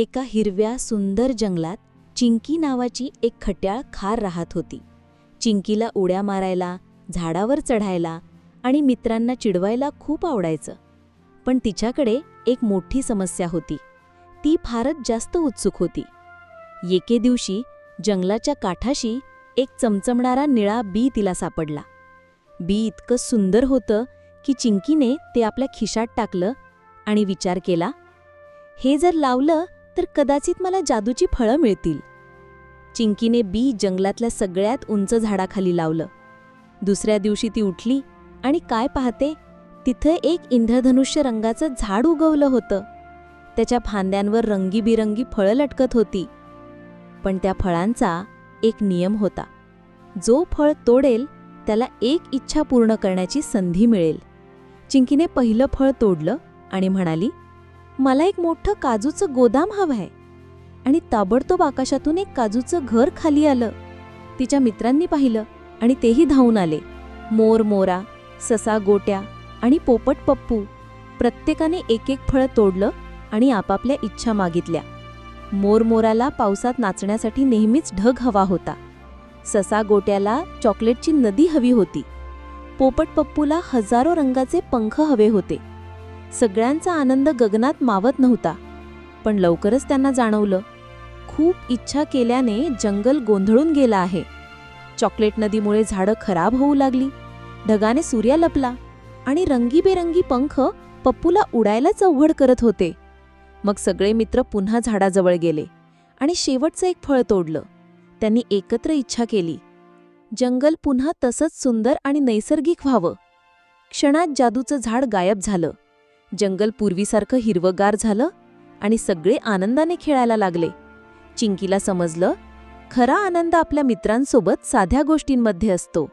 एका हिरव्या सुंदर जंगलात चिंकी नावाची एक खट्याळ खार राहत होती. चिंकीला उड्या मारायला झाडावर चढायला आणि मित्रांना चिडवायला खूप आवडायचं. पण तिच्याकडे एक मोठी समस्या होती. ती फारच जास्त उत्सुक होती. एके दिवशी जंगलाच्या काठाशी एक चमचमणारा निळा बी तिला सापडला. बी इतकं सुंदर होतं की चिंकीने ते आपल्या खिशात टाकलं आणि विचार केला हे जर लावलं तर कदाचित मला जादूची फळं मिळतील. चिंकीने बी जंगलातल्या सगळ्यात उंच झाडाखाली लावलं. दुसऱ्या दिवशी ती उठली आणि काय पाहते? तिथं एक इंद्रधनुष्य रंगाचं झाड उगवलं होतं. त्याच्या फांद्यांवर रंगीबिरंगी फळं लटकत होती. पण त्या फळांचा एक नियम होता. जो फळ तोडेल त्याला एक इच्छा पूर्ण करण्याची संधी मिळेल. चिंकीने पहिलं फळ तोडलं आणि म्हणाली मला एक मोठं काजूचं गोदाम हवं आहे. आणि ताबडतोब आकाशातून एक काजूचं घर खाली आलं. तिच्या मित्रांनी पाहिलं आणि तेही धावून आले. मोर मोरा ससा गोट्या आणि पोपट पप्पू प्रत्येकाने एक एक फळं तोडलं आणि आपापल्या इच्छा मागितल्या. मोरमोराला पावसात नाचण्यासाठी नेहमीच ढग हवा होता. ससा गोट्याला चॉकलेटची नदी हवी होती. पोपट पप्पूला हजारो रंगाचे पंख हवे होते. सगळ्यांचा आनंद गगनात मावत नव्हता. पण लवकरच त्यांना जाणवलं खूप इच्छा केल्याने जंगल गोंधळून गेलं आहे. चॉकलेट नदीमुळे झाडं खराब होऊ लागली ढगाने सूर्या लपला आणि रंगीबेरंगी पंख पप्पूला उडायलाच अवघड करत होते. मग सगळे मित्र पुन्हा झाडाजवळ गेले आणि शेवटचं एक फळ तोडलं. त्यांनी एकत्र इच्छा केली. जंगल पुन्हा तसंच सुंदर आणि नैसर्गिक व्हावं. क्षणात जादूचं झाड गायब झालं. जंगल पूर्वीसारखं हिरवगार झालं आणि सगळे आनंदाने खेळायला लागले. चिंकीला समजलं खरा आनंद आपल्या मित्रांसोबत साध्या गोष्टींमध्ये असतो.